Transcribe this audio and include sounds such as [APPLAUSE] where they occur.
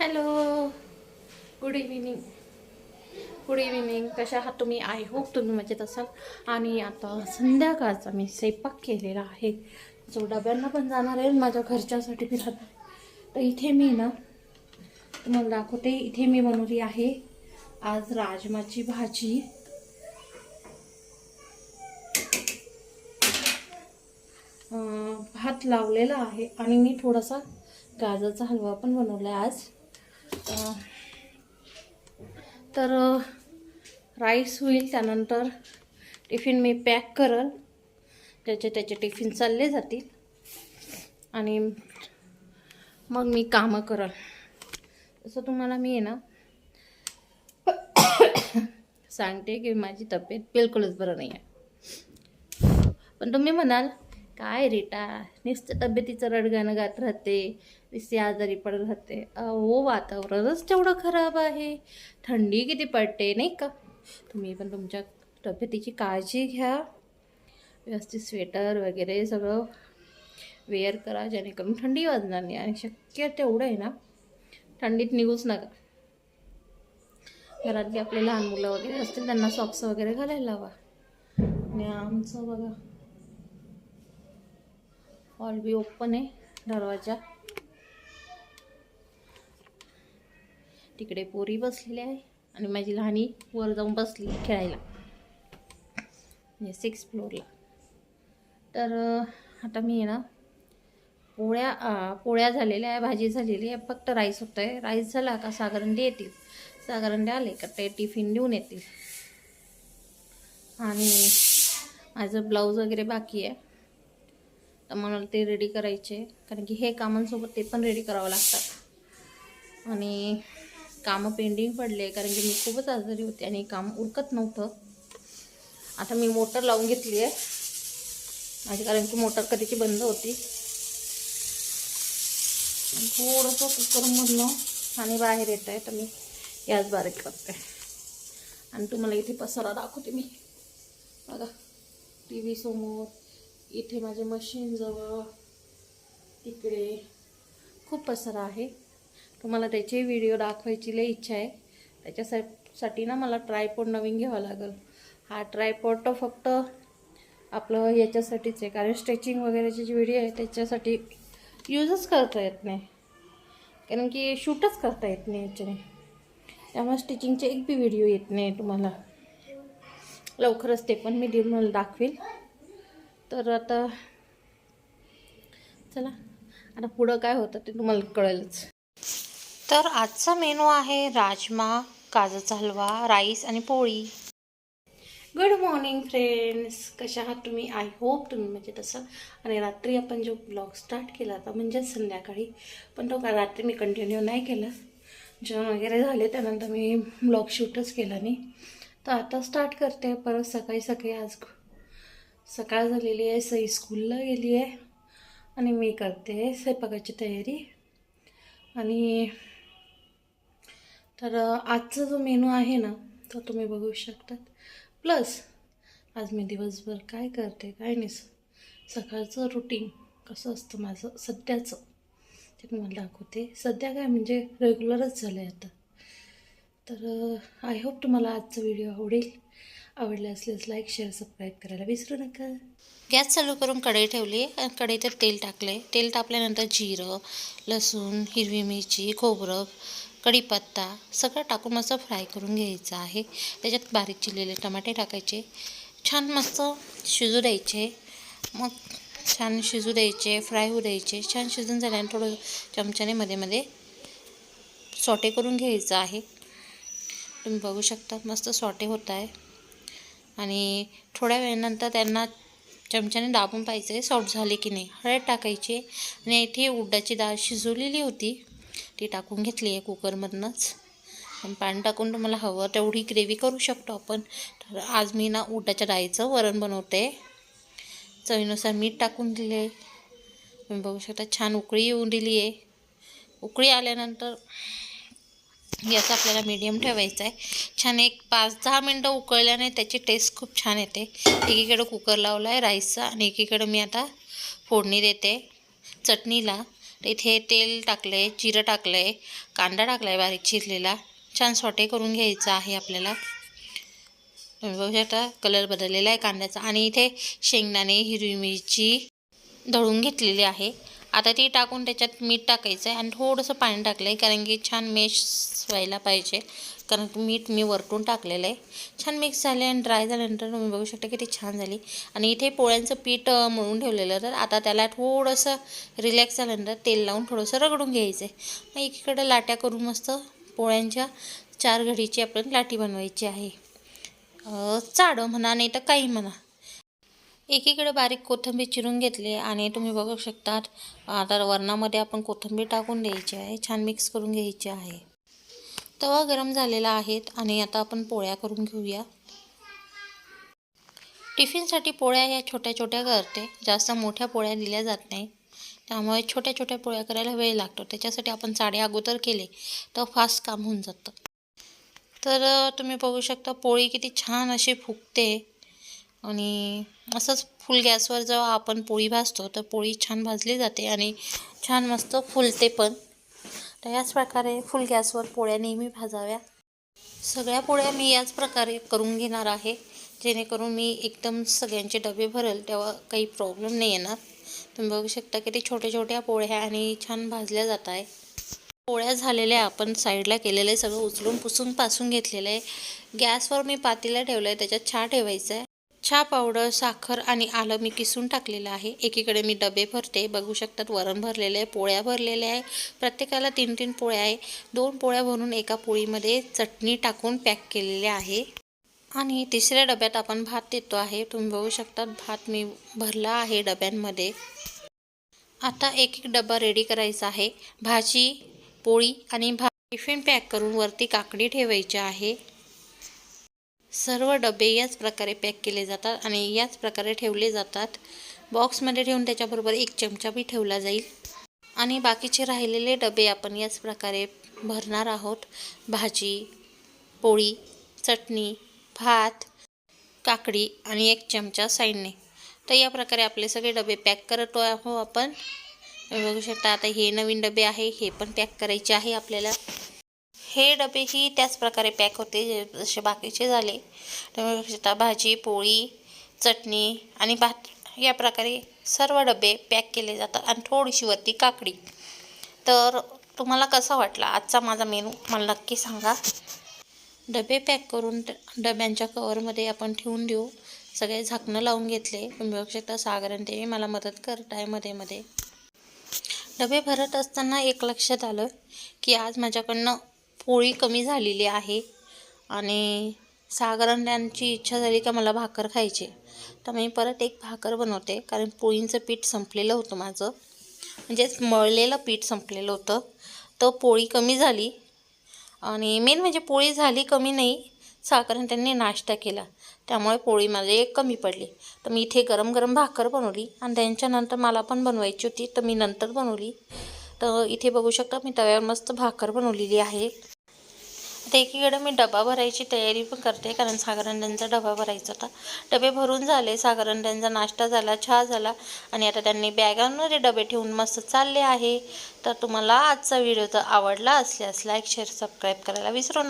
Hello good evening good evening कशा आहात तुम्ही? आय होप तुम्ही मजेत असाल. आणि आता संध्याकाळचा मी स्वयंपाक केलेला आहे. जो डब्यांना पण जाणार आहे माझ्या घरच्यासाठी बी राहणार तर इथे मी ना तुम्हाला दाखवते. इथे मी बनवली आहे आज राजमाची भाजी. भात लावलेला आहे आणि मी थोडासा गाजरचा हलवा पण बनवला आहे आज. तर राईस होईल त्यानंतर टिफिन मी पॅक करल. त्याचे त्याचे टिफिन चालले जातील. आणि मग मी कामं करल. तसं तुम्हाला मी आहे ना [COUGHS] सांगते की माझी तब्येत बिलकुलच बरं नाही आहे पण तुम्ही म्हणाल काय रेटा नुसतं तब्येतीचं रडगाणं गात राहते नुसती आजारी पडत राहते. अहो वातावरणच तेवढं खराब आहे. थंडी किती पडते नाही का? तुम्ही पण तुमच्या तब्येतीची काळजी घ्या. व्यवस्थित स्वेटर वगैरे सगळं वेअर करा जेणेकरून थंडी वाजणार नाही. आणि शक्य तेवढं आहे ना थंडीत निघूच नका. घरातली आपले लहान मुलं वगैरे असतील त्यांना सॉक्स वगैरे घालायला हवा आणि आमचं बघा. हॉल बी ओपन आहे दरवाजा. तिकडे पोरी बसलेली आहे आणि माझी लहानी वर जाऊन बसली खेळायला. म्हणजे सिक्स फ्लोअरला तर आता मी ना पोळ्या पोळ्या झालेल्या आहे भाजी झालेली आहे फक्त राईस होतं आहे राईस झाला का सागरंडी येतील सागरंडी आले का ते टिफिन देऊन येतील. आणि माझं ब्लाऊज वगैरे बाकी आहे. तर मला ते रेडी करायचे. कारण की हे कामांसोबत ते पण रेडी करावं लागतात. आणि कामं पेंडिंग पडले कारण की मी खूपच आजारी होते आणि काम उरकत नव्हतं. आता मी मोटर लावून घेतली आहे माझी कारण की मोटर कधीची बंद होती. आणि थोडंसं कुकरमधलं पाणी बाहेर येत आहे तर मी गॅस बारीक करते. आणि तुम्हाला इथे पसरा दाखवते मी. बघा टी व्ही समोर. इथे माझे मशीनजवळ तिकडे खूप पसरा आहे. तुम्हाला त्याचे व्हिडिओ दाखवायची लई इच्छा आहे. त्याच्यासाठी ना मला ट्रायपॉड नवीन घ्यावा लागेल. हा ट्रायपॉड तर फक्त आपलं याच्यासाठीच आहे कारण स्ट्रेचिंग वगैरेचे जे व्हिडिओ आहे त्याच्यासाठी यूजच करता येत नाही. कारण की शूटच करता येत नाही याच्याने. त्यामुळे स्टिचिंगचे एक बी व्हिडिओ येत नाही तुम्हाला. लवकरच ते पण मी देऊन दाखवेल तर आता चला. आता पुढं काय होतं ते तुम्हाला कळेलच. तर आजचा मेनू आहे राजमा काजूचा हलवा राईस आणि पोळी. गुड मॉर्निंग फ्रेंड्स कशा आहात तुम्ही? आय होप तुम्ही मजेत असाल. आणि रात्री आपण जो ब्लॉग स्टार्ट केला होता म्हणजेच संध्याकाळी पण तो का रात्री मी कंटिन्यू नाही केला. जेवण वगैरे झाले त्यानंतर मी ब्लॉग शूटच केला नाही. तर आता स्टार्ट करते. परत सकाळी सकाळी आज सकाळ झालेली आहे सई स्कूलला गेली आहे आणि मी करते स्वयंपाकाची तयारी. आणि तर आजचा जो मेनू आहे ना तो तुम्ही बघू शकतात. प्लस आज मी दिवसभर काय करते काय नाही सकाळचं रुटीन कसं असतं माझं सध्याचं. ते तुम्हाला दाखवते. सध्या काय म्हणजे रेग्युलरच झालं आहे आता. तर आय होप तुम्हाला आजचा व्हिडिओ आवडेल. आवडलं असल्यास लाईक शेअर सबस्क्राईब करायला विसरू नका. गॅस चालू करून कढई ठेवली. आणि कढईत तेल टाकले तेल टाकल्यानंतर जिरं लसूण हिरवी मिरची खोबरं कढीपत्ता सगळं टाकून मस्त फ्राय करून घ्यायचं आहे. त्याच्यात बारीक चिरलेले टमाटे टाकायचे. छान मस्त शिजू द्यायचे. मग छान शिजू द्यायचे फ्राय होऊ द्यायचे. छान शिजून झाल्यानंतर थोडं चमच्याने मध्ये मध्ये सॉटे करून घ्यायचं आहे. तुम्ही बघू शकता मस्त सॉटे होत आहे. आणि थोड्या वेळानंतर त्यांना चमच्याने दाबून पाहिजे सॉफ्ट झाले की नाही. हळद टाकायची आणि इथे उड्डाची डाळ शिजवलेली होती. ती टाकून घेतली आहे कुकरमधनंच. आणि पाणी टाकून तुम्हाला हवं तेवढी ग्रेव्ही करू शकतो आपण. तर आज मी ना उड्डाच्या डाळीचं वरण बनवते. चवीनुसार मीठ टाकून दिले. तुम्ही बघू शकता छान उकळी येऊन दिली आहे. उकळी आल्यानंतर गॅस आपल्याला मीडियम ठेवायचा आहे. छान एक पाच दहा मिनटं उकळल्याने त्याची टेस्ट खूप छान येते. एकीकडं कुकर लावला आहे राईसचा आणि एकीकडं मी आता फोडणी देते चटणीला. इथे तेल टाकलं आहे जिरं टाकलं आहे कांदा टाकला आहे बारीक चिरलेला. छान सॉटे करून घ्यायचं आहे आपल्याला. तुम्ही बघू शकता कलर बदललेला आहे कांद्याचा. आणि इथे शेंगदाणे हिरवी मिरची दळून घेतलेली आहे. आता ती टाकून त्याच्यात मीठ टाकायचं आहे आणि थोडंसं पाणी टाकलं आहे कारण की छान मेश व्हायला पाहिजे. कारण की मीठ मी वरतून टाकलेलं आहे. छान मिक्स झाले आणि ड्राय झाल्यानंतर तुम्ही बघू शकता की ती छान झाली. आणि इथे पोळ्यांचं पीठ मळून ठेवलेलं तर आता त्याला थोडंसं रिलॅक्स झाल्यानंतर तेल लावून थोडंसं रगडून घ्यायचं आहे मग एकीकडं लाट्या करून मस्त पोळ्यांच्या चार घडीची आपण लाटी बनवायची आहे. चाडं म्हणा नाही तर काही म्हणा. एकीकडे बारीक कोथिंबीर चिरून घेतली आणि तुम्ही बघू शकतात आता वरणामध्ये आपण कोथिंबीर टाकून द्यायची आहे छान मिक्स करून घ्यायची आहे. तवा गरम झालेला आहे आणि आता आपण पोळ्या करून घेऊया. टिफिनसाठी पोळ्या ह्या छोट्या छोट्या करते जास्त मोठ्या पोळ्या दिल्या जात नाही. त्यामुळे छोट्या छोट्या पोळ्या करायला वेळ लागतो त्याच्यासाठी आपण साडे अगोदर केले तर फास्ट काम होऊन जातं. तर तुम्ही बघू शकता पोळी किती छान अशी फुगते. आणि असंच फुल गॅसवर जेव्हा आपण पोळी भाजतो तर पोळी छान भाजली जाते आणि छान मस्त फुलते पण. तर याच प्रकारे फुल गॅसवर पोळ्या नेहमी भाजाव्या. सगळ्या पोळ्या मी याच प्रकारे करून घेणार आहे जेणेकरून मी एकदम सगळ्यांचे डबे भरेल तेव्हा काही प्रॉब्लेम नाही येणार. तुम्ही बघू शकता की ते छोट्या छोट्या पोळ्या आणि छान भाजल्या जात आहे. पोळ्या झालेल्या आपण साईडला केलेलं आहे सगळं उचलून पुसून पासून घेतलेलं आहे. गॅसवर मी पातेला ठेवलं आहे त्याच्यात छा ठेवायचं आहे चहा पावडर साखर आणि आलं मी किसून टाकलेलं आहे. एकीकडे मी डबे भरते. बघू शकतात वरण भरलेलं आहे पोळ्या भरलेल्या आहे. प्रत्येकाला तीन तीन पोळ्या आहे. दोन पोळ्या भरून एका पोळीमध्ये चटणी टाकून पॅक केलेले आहे. आणि तिसऱ्या डब्यात आपण भात देतो आहे. तुम्ही बघू शकतात भात मी भरला आहे डब्यांमध्ये. आता एक एक डबा रेडी करायचा आहे. भाजी पोळी आणि भा टिफिन पॅक करून वरती काकडी ठेवायची आहे. सर्व डबे याच प्रकारे पॅक केले जातात आणि याच प्रकारे ठेवले जातात. बॉक्समध्ये ठेवून त्याच्याबरोबर एक चमचा बी ठेवला जाईल. आणि बाकीचे राहिलेले डबे आपण याच प्रकारे भरणार आहोत. भाजी पोळी चटणी भात काकडी आणि एक चमचा साईडने तर या प्रकारे आपले सगळे डबे पॅक करतो आहो आपण. बघू शकता आता हे नवीन डबे आहे हे पण पॅक करायचे आहे आपल्याला. हे डबेही त्याच प्रकारे पॅक होते जे- जसे बाकीचे झाले. तुम्ही म्हणजे भाजी पोळी चटणी आणि भात या प्रकारे सर्व डबे पॅक केले जातात आणि थोडीशी वरती काकडी. तर तुम्हाला कसा वाटला? आजचा माझा मेनू मला नक्की सांगा. डबे पॅक करून डब्यांच्या कवरमध्ये आपण ठेवून देऊ. सगळे झाकणं लावून घेतले. तुम्ही बघू शकता सागरण ते मला मदत करत आहे मध्ये मध्ये. डबे भरत असताना एक लक्षात आलं की आज माझ्याकडनं पोळी कमी झालेली आहे आणि सागरण त्यांची इच्छा झाली का मला भाकर खायची. तर मी परत एक भाकर बनवते कारण पोळींचं पीठ संपलेलं होतं माझं. म्हणजेच मळलेलं पीठ संपलेलं होतं. तर पोळी कमी झाली आणि मेन म्हणजे पोळी झाली कमी नाही साखरण त्यांनी नाश्ता केला. त्यामुळे पोळी माझी एक कमी पडली. तर मी इथे गरम गरम भाकर बनवली आणि त्यांच्यानंतर मला पण बनवायची होती तर मी नंतर बनवली. तर इथे बघू शकता मी तव्यावर मस्त भाकर बनवलेली आहे. आता एकीकडे मी डबा भरायची तयारी पण करते कारण सागरंड्यांचा डबा भरायचा होता. डबे भरून झाले सागरंड्यांचा नाश्ता झाला चहा झाला आणि आता त्यांनी बॅगांमध्ये डबे ठेवून मस्त चालले आहे. तर तुम्हाला आजचा व्हिडिओ तर आवडला असल्यास लाईक शेअर सबस्क्राईब करायला विसरू नका.